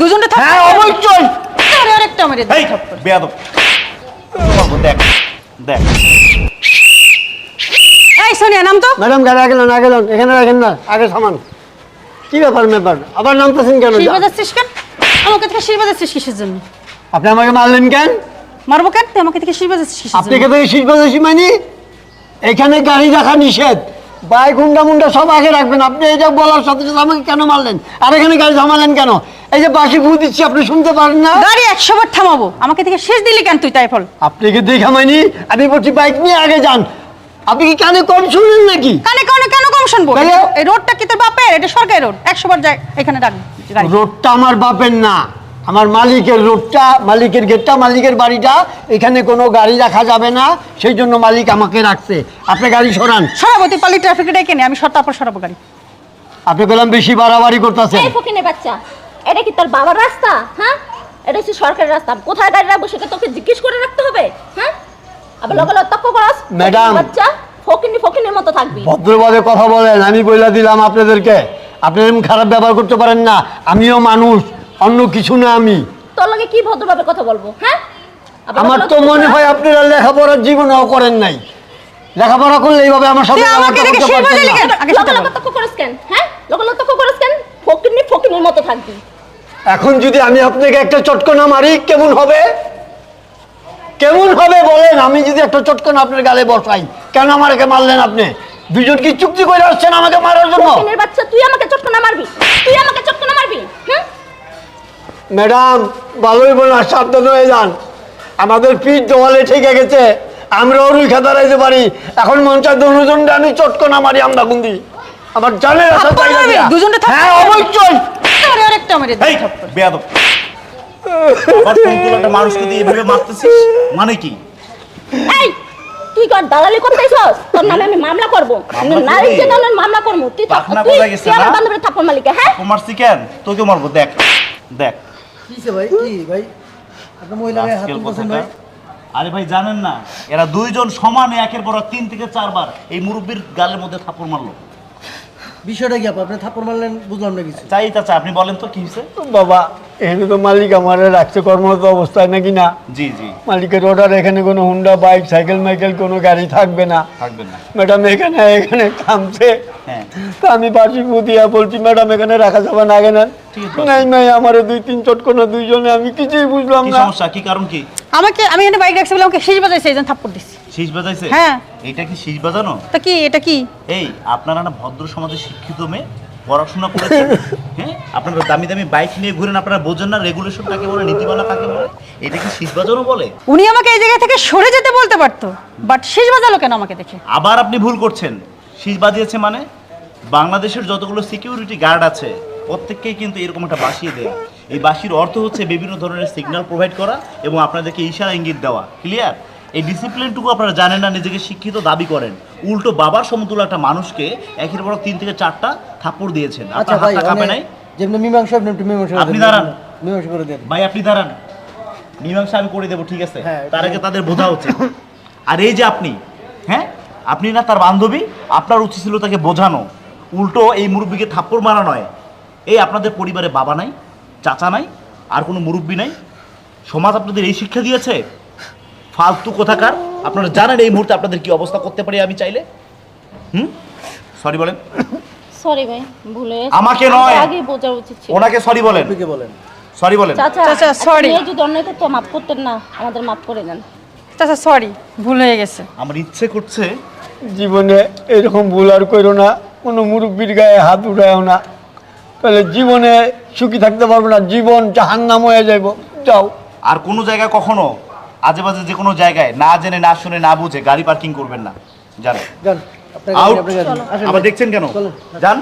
দুজনটা থাপ্পড় হ্যাঁ অবশ্যই। আরে আরেকটা মেরে এই থাপ্পড়। বেয়াদব। মারবো, দেখ দেখ। এই সোনিয়া নাম তো? ম্যাডাম গাড়ি আগে লন আগে লন এখানে রাখেন না আগে সামান কি ব্যাপার ব্যাপার আবার নামতেছেন কেন? শির বাজাচ্ছিস কেন? আমাকে থেকে শির বাজাচ্ছিস কিসের জন্য? আপনি আমাকে মারলেন কেন? মারবো কেন? তুই আমাকে থেকে শির বাজাচ্ছিস কিসের আপনি জন্য? কে থেকে মানে? এখানে গাড়ি রাখা নিষেধ। বাইক হুন্ডা মুন্ডা সব আগে রাখবেন। আপনি এটা বলার সাথে সাথে আমাকে কেন মারলেন? আর এখানে গাড়ি থামালেন কেন? এই যে বাসি ফু দিচ্ছি আপনি শুনতে পারেন না? গাড়ি একশো বার থামাবো। আমাকে থেকে শেষ দিলি কেন তুই তাই ফল আপনি কি দেখা মাইনি? আমি বলছি বাইক নিয়ে আগে যান। আপনি কি কানে কম শুনলেন নাকি? কানে কানে কেন কম শুনব? এই রোডটা কি তোর বাপের? এটা সরকারি রোড। একশো বার যাই এখানে ডাক রোডটা আমার বাপের না। আমার মালিকের রোডটা মালিকের গেটটা মালিকের বাড়িটা এখানে কোনো গাড়ি রাখা যাবে না। সেই জন্য মালিক আমাকে রাখছে। আপনি গাড়ি সরান। সরাবতী পালি ট্রাফিক ডেকে নে আমি সর তারপর সরাবো গাড়ি। আপনি বললাম বেশি বাড়াবাড়ি করতেছে বাচ্চা। এটা কি তোর বাবার রাস্তা? হ্যাঁ? এটা হচ্ছে সরকারি রাস্তা। কোথায় গাড়ি রাখব সেটা তোকে জিজ্ঞেস করে রাখতে হবে? হ্যাঁ? আবার লগে লগে তক্ক করাস। ম্যাডাম। বাচ্চা ফকিনি ফকিনের মতো থাকবি। ভদ্রভাবে কথা বলেন আমি বইলা দিলাম আপনাদেরকে। আপনি এরকম খারাপ ব্যবহার করতে পারেন না। আমিও মানুষ অন্য কিছু না আমি। তোর লগে কি ভদ্রভাবে কথা বলব হ্যাঁ? আমার তো মনে হয় আপনারা লেখাপড়ার জীবনেও করেন নাই। লেখাপড়া করলে এইভাবে আমার সাথে আমাকে পারতেন বাজালি না। কেন আগে লগে সেটা লগে তক্ক করিস কেন হ্যাঁ? লগে লগে তক্ক করিস কেন? ফকিনি ফকিনের মতো থাকবি। এখন যদি আমি আপনাকে একটা চটকনা মারি কেমন হবে? কেমন হবে বলেন? আমি যদি একটা চটকনা আপনার গালে বসাই কেন আমাকে মারলেন আপনি? দুজন কি চুক্তি করে আসছেন আমাকে মারার জন্য? ফকিনের বাচ্চা তুই আমাকে চটকনা মারবি? তুই আমাকে চটকনা মারবি? ম্যাডাম ভালোই বলুন সাবধান হয়ে যান। আমাদের পিঠ দেওয়ালে ঠেকে গেছে। আমরাও রুখে রাইতে পারি। এখন মন চায় দুজনটা আমি চটকনা মারি আমরা গুন্দি আমার জানের আশা। দুজনটা হ্যাঁ অবশ্যই। আরে মেরে এই বেয়াদব। মানুষকে দিয়ে এভাবে মারতেছিস? মানে কি? এই তুই কর দালালি করতেছস তোর নামে আমি মামলা করব। মামলা নারী? চেতনের মামলা করব। তুই কোথায় না? বান্ধবীর থাপ্পড় মালিকে হ্যাঁ? তোমার চিকেন তোকে মারবো দেখ। দেখ। কিসে ভাই? কি ভাই? আপনার হাত ভাই? আরে ভাই জানেন না এরা দুইজন সমানে একের পর তিন থেকে চারবার এই মুরব্বীর গালের মধ্যে থাপড় মারলো। বিষয়টা কি আপনি থাপ্পড় মারলেন বুঝলাম না কিছু। চাই চাচা আপনি বলেন তো কি হয়েছে? বাবা এখানে তো মালিক আমার রাখছে কর্মরত অবস্থায় নাকি না? জি জি। মালিকের অর্ডার এখানে কোনো হুন্ডা বাইক সাইকেল মাইকেল কোনো গাড়ি থাকবে না। থাকবেন না। ম্যাডাম এখানে এখানে থামছে। হ্যাঁ। তা আমি বাসি বুদিয়া বলছি ম্যাডাম এখানে রাখা যাবে না আগে আছে। নাই নাই আমার দুই তিন চটকনা দুইজনে আমি কিছুই বুঝলাম না। সমস্যা? কি কারণ কি? আমাকে আমি এখানে বাইক রাখছি বলে আমাকে শেষ বাজাইছে এই জন্য থাপ্পড় দিচ্ছি শীষ বাজাইছে? হ্যাঁ। এটা কি শীষ বাজানো? তা কি এটা কি? এই আপনারা না ভদ্র সমাজে শিক্ষিত মেয়ে পড়াশোনা করেছেন হ্যাঁ? আপনারা দামি দামি বাইক নিয়ে ঘুরেন আপনারা বোঝেন না রেগুলেশন কাকে বলে নীতিমালা কাকে বলে? এটা কি শীষ বাজানো বলে? উনি আমাকে এই জায়গা থেকে সরে যেতে বলতে পারতো বাট শেষ বাজালো কেন আমাকে দেখে? আবার আপনি ভুল করছেন। শীষ বাজিয়েছে মানে বাংলাদেশের যতগুলো সিকিউরিটি গার্ড আছে প্রত্যেককেই কিন্তু এরকম একটা বাসিয়ে দেয়। এই বাসির অর্থ হচ্ছে বিভিন্ন ধরনের সিগন্যাল প্রোভাইড করা এবং আপনাদেরকে ইশারা ইঙ্গিত দেওয়া। ক্লিয়ার এই ডিসিপ্লিনটুকু আপনারা জানেন না নিজেকে শিক্ষিত দাবি করেন। উল্টো বাবার সমতুল্য একটা মানুষকে একের পর তিন থেকে চারটা থাপ্পড় দিয়েছেন। আচ্ছা ভাই কাঁপে নাই? যেমনি মীমাংসা আপনি একটু মীমাংসা আপনি দাঁড়ান। মীমাংসা করে দেন। ভাই আপনি দাঁড়ান। মীমাংসা আমি করে দেবো ঠিক আছে? হ্যাঁ, তার আগে তাদের বোঝা উচিত। আর এই যে আপনি হ্যাঁ? আপনি না তার বান্ধবী আপনার উচিত ছিল তাকে বোঝানো। উল্টো এই মুরব্বীকে থাপ্পড় মারা নয়। এই আপনাদের পরিবারে বাবা নাই চাচা নাই আর কোনো মুরব্বী নাই। সমাজ আপনাদের এই শিক্ষা দিয়েছে? ফালতু কোথাকার? আপনারা জানেন এই মুহূর্তে আপনাদের কি অবস্থা করতে পারি আমি চাইলে? হুম? সরি বলেন। সরি ভাই ভুলে আমাকে নয়। আগে বোঝা উচিত ছিল। ওনাকে সরি বলেন। আপনি বলেন? সরি বলেন। চাচা চাচা, আচ্ছা, sorry. মেয়ে যদি অন্যায় করতো মাফ করতেন না। আমাদের মাফ করে দেন। চাচা সরি ভুল হয়ে গেছে। আমার ইচ্ছে করছে জীবনে এরকম ভুল আর করো না। কোনো মুরব্বীর গায়ে হাত উঠায়ও না। তাহলে জীবনে সুখী থাকতে পারব না। জীবন জাহান্নাম হয়ে যাইব। যাও। আর কোনো জায়গায় কখনো আজে বাজে যে কোনো জায়গায় না জেনে না শুনে না বুঝে গাড়ি পার্কিং করবেন না। জানেন আউট আবার দেখছেন কেন? জান যান।